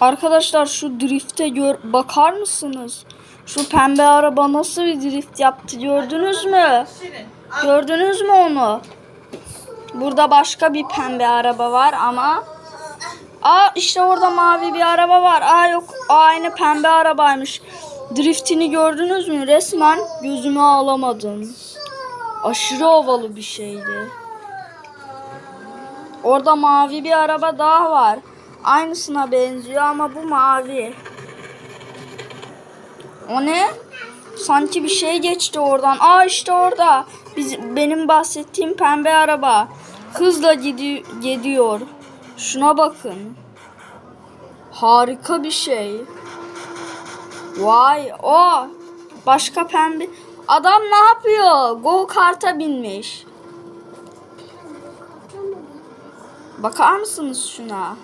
Arkadaşlar şu drifte gör bakar mısınız? Şu pembe araba nasıl bir drift yaptı gördünüz mü? Gördünüz mü onu? Burada başka bir pembe araba var ama Aa işte orada mavi bir araba var. Aa yok o aynı pembe arabaymış. Driftini gördünüz mü? Resmen gözüme alamadım. Aşırı havalı bir şeydi. Orada mavi bir araba daha var. Aynısına benziyor ama bu mavi. O ne? Sanki bir şey geçti oradan. Aa işte orada. Biz, benim bahsettiğim pembe araba. Hızla gidi, gidiyor. Şuna bakın. Harika bir şey. Vay o. Başka pembe. Adam ne yapıyor? Go kart'a binmiş. Bakar mısınız şuna?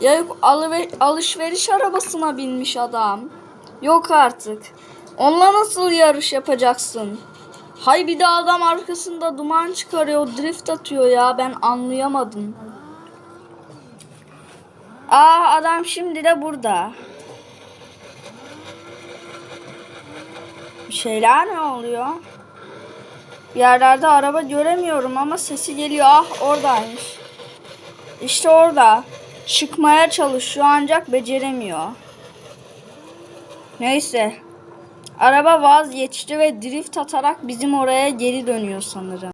Ya yok alışveriş arabasına binmiş adam. Yok artık. Onunla nasıl yarış yapacaksın? Hay bir de adam arkasında duman çıkarıyor, drift atıyor ya. Ben anlayamadım. Aa adam şimdi de burada. Bir şeyler ne oluyor? Bir yerlerde araba göremiyorum ama sesi geliyor. Ah oradaymış. İşte orada. Çıkmaya çalışıyor ancak beceremiyor. Neyse. Araba vazgeçti ve drift atarak bizim oraya geri dönüyor sanırım.